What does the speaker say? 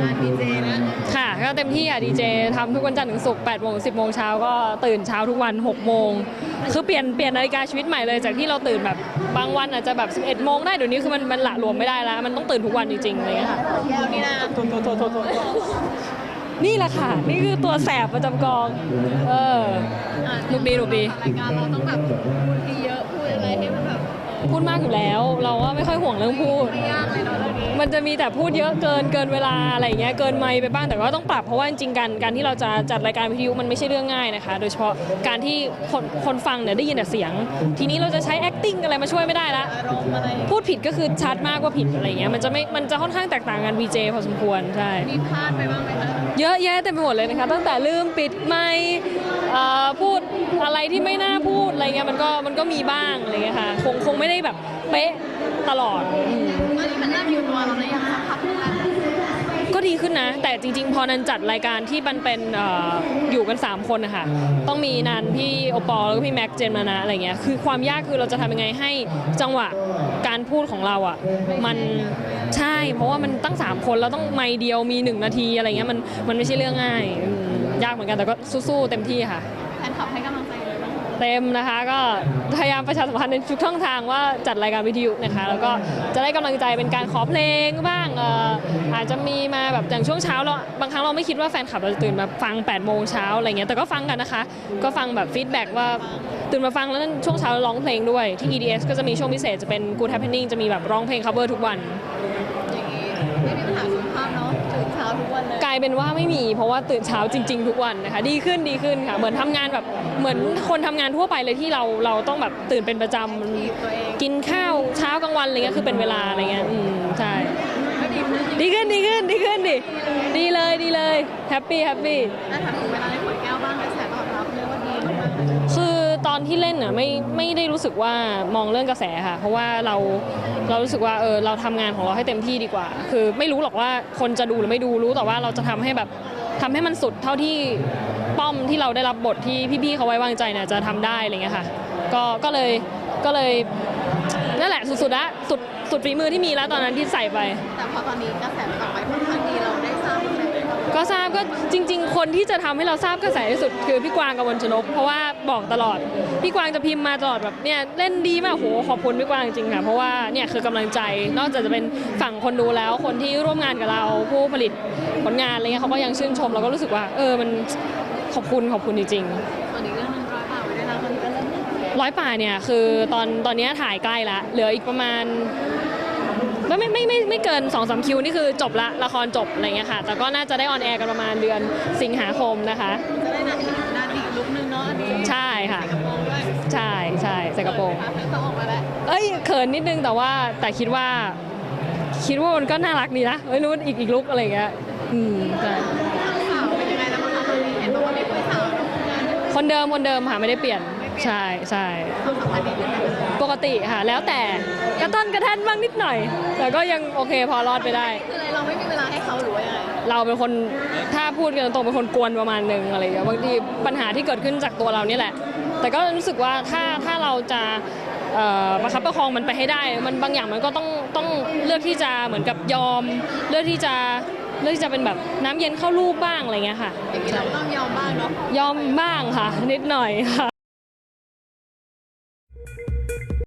งานดีเจนะค่ะ ก็เต็มที่อะดีเจทำทุกวันจันทร์ถึงศุกร์8โมง10โมงเช้าก็ตื่นเช้าทุกวัน 6 โมง คือเปลี่ยนเปลี่ยนนาฬิกาชีวิตใหม่เลยจากที่เราตื่นแบบบางวันอาจจะแบบ 11 โมงได้เดี๋ยวนี้คือมันมันละหลวมไม่ได้แล้ว มันต้องตื่นทุกวันจริงๆอะไรอย่างเงี้ยค่ะ แก้วนี่นะนี่แหละค่ะ นี่คือตัวแสบประจำกอง เออ อะหนุกดีหนุกดี รายการเราต้องแบบพูดทีเยอะ พูดมากอยู่แล้ว เราว่าไม่ค่อยห่วงเรื่องพูดไม่ยากเลยเนาะเรื่องนี้มันจะมีแต่พูดเยอะเกินเกินเวลาอะไรอย่างเงี้ยเกินไมค์ไปบ้างแต่ก็ต้องปรับเพราะว่าจริงๆการการที่เราจะจัดรายการวิทยุมันไม่ใช่เรื่องง่ายนะคะ โดยเฉพาะการที่คนคนฟังเนี่ยได้ยินแต่เสียง ทีนี้เราจะใช้ acting อะไรมาช่วยไม่ได้ละอารมณ์อะไรพูดผิดก็คือชัดมากว่าผิดอะไรอย่างเงี้ยมันจะไม่มันจะค่อนข้างแตกต่างกัน VJ พอสมควรใช่มีพลาดไปบ้างไหมคะเยอะแยะเต็มไปหมดเลยนะคะตั้งแต่ลืมปิดไมค์เอ่อพูด อะไรที่ไม่น่าพูดอะไรเงี้ยมันก็มันก็มีบ้างอะไรเงี้ยค่ะ คงคงไม่ได้แบบเป๊ะตลอดอืม ตอนนี้มันเริ่มอยู่ตัวเราแล้วยังสักพักหนึงแล้วก็ดีขึ้นนะ แต่จริง ๆ พอนันจัดรายการที่มันเป็นเอ่ออยู่กัน 3 คนนะคะต้องมีนันพี่โอปอลแล้วก็พี่แม็กเจนมานะอะไรเงี้ยคือความยากคือเราจะทำยังไงให้จังหวะการพูดของเราอะมันใช่ เพราะว่ามันตั้ง 3 คนแล้วต้องไม่เดียวมี 1 นาทีอะไรเงี้ยมันมันไม่ใช่เรื่องง่ายอืมยากเหมือนกันแต่ก็สู้ๆเต็มที่ค่ะ ลับให้กำลังใจเลยบ้างเต็มนะคะก็พยายามประชาสัมพันธ์ในทุกช่องทางว่าจัดรายการวิทยุนะคะ แล้วก็จะได้กำลังใจเป็นการขอเพลงบ้างเอ่ออาจจะมีมาแบบอย่างช่วงเช้าเราบางครั้งเราไม่คิดว่าแฟนคลับเราจะตื่นมาฟัง8โมงเช้าอะไรเงี้ยแต่ก็ฟังกันนะคะ ก็ฟังแบบฟีดแบ็กว่าตื่นมาฟังแล้วนั่นช่วงเช้าร้องเพลงด้วยที่ EDS ก็จะมีช่วงพิเศษจะเป็น Good Happening จะมีแบบร้องเพลง cover ทุกวัน อย่างนี้ไม่มีปัญหาสุขภาพเนาะตื่นเช้า ทุกวันเลยกลายเป็นว่าไม่มี เพราะว่าตื่นเช้าจริง ๆ ทุกวันนะคะ ดีขึ้นดีขึ้นค่ะ เหมือนทำงานแบบเหมือนคนทำงานทั่วไปเลยที่เราเราต้องแบบตื่นเป็นประจำทีบตัวเองกินข้าวเช้ากลางวันอะไรเงี้ยคือเป็นเวลาอะไรเงี้ยอืมใช่ ก็ดีขึ้นดีขึ้นดีขึ้นดีขึ้นดิดีเลยดีเลยแฮปปี้แฮปปี้แล้วถามถึงเวลาในขวดแก้วบ้างกระแสตอบรับเรียกว่าดีมากๆเลยคือต อนที่เล่นน่ะไม่ไม่ได้รู้สึกว่ามองเรื่องกระแสค่ะ เพราะว่าเราเรารู้สึกว่าเออเราทำงานของเราให้เต็มที่ดีกว่า คือไม่รู้หรอกว่าคนจะดูหรือไม่ดูรู้แต่ว่าเราจะทำให้แบบทำให้มันสุดเท่าที่ป้อมที่เราได้รับบทที่พี่ๆเขาไว้วางใจเนี่ยจะทำได้อะไรเงี้ยค่ะ ก็ก็เลยก็เลยนั่นแหละสุดๆละสุดสุดฝีมือที่มีแล้วตอนนั้นที่ใส่ไป แต่พอตอนนี้กระแสตอบไปค่อนข้างดีเราได้ ก็ทราบก็จริง ๆ คนที่จะทำให้เราทราบกระแสที่สุดคือพี่กวางกับวันชนก เพราะว่าบอกตลอด พี่กวางจะพิมพ์มาตลอดแบบเนี่ยเล่นดีมากโหขอบคุณพี่กวางจริงๆค่ะเพราะว่าเนี่ยคือกำลังใจนอกจากจะเป็นฝั่งคนดูแล้วคนที่ร่วมงานกับเราผู้ผลิตผลงานอะไรเงี้ยเขาก็ยังชื่นชมเราก็รู้สึกว่า เออมันขอบคุณขอบคุณจริงตอนนี้เรื่องร้อยบาไว้ด้วยนะตอนนี้ก็เริ่มร้อยป่าเนี่ยคือตอนตอนนี้ถ่ายใกล้ละเหลืออีกประมาณ ไม่ไม่ไม่ไม่ไม่เกิน2อสคิวนี่คือจบละละครจบอะไรเงี้ยค่ะ แต่ก็น่าจะได้ออนแอร์กันประมาณเดือนสิงหาคมนะคะ จะได้นาทีนาทีลุกนึงเนาะอันนี้ใช่ค่ะ กระโปรงด้วยใช่ใช่ใส่กระโปรงเปิดมาต้องออกมาแล้วเอ้ยเขินนิดนึงแต่ว่าแต่คิดว่า คิดว่ามันก็น่ารักดีนะไม่รู้อีกอีกลุกอะไรเงี้ยอืมใช่สาวเป็นยังไงแล้วบ้างคะตอนนี้เห็นบอกว่าไม่คุยสาวเนาะคนเดิมคนเดิมค่ะไม่ได้เปลี่ยน ใช่ใช่ความสัมพันธ์ดีขึ้นไหมปกติค่ะ แล้วแต่กระต้อนกระแท่นบ้างนิดหน่อย แต่ก็ยังโอเคพอรอดไปได้ คืออะไรเราไม่มีเวลาให้เขาหรือว่ายังไงเราเป็นคนถ้าพูดกันตรงๆเป็นคนกวนประมาณหนึ่งอะไรอย่างเงี้ยบางทีปัญหาที่เกิดขึ้นจากตัวเรานี่แหละ แต่ก็รู้สึกว่าถ้าถ้าเราจะเอ่อประคับประคองมันไปให้ได้ มันบางอย่างมันก็ต้องต้องเลือกที่จะเหมือนกับยอม เลือกที่จะเลือกที่จะเป็นแบบน้ำเย็นเข้าลูกบ้างอะไรเงี้ยค่ะ อย่างนี้เราก็ต้องยอมบ้างเนาะ ยอมบ้างค่ะ นิดหน่อยค่ะ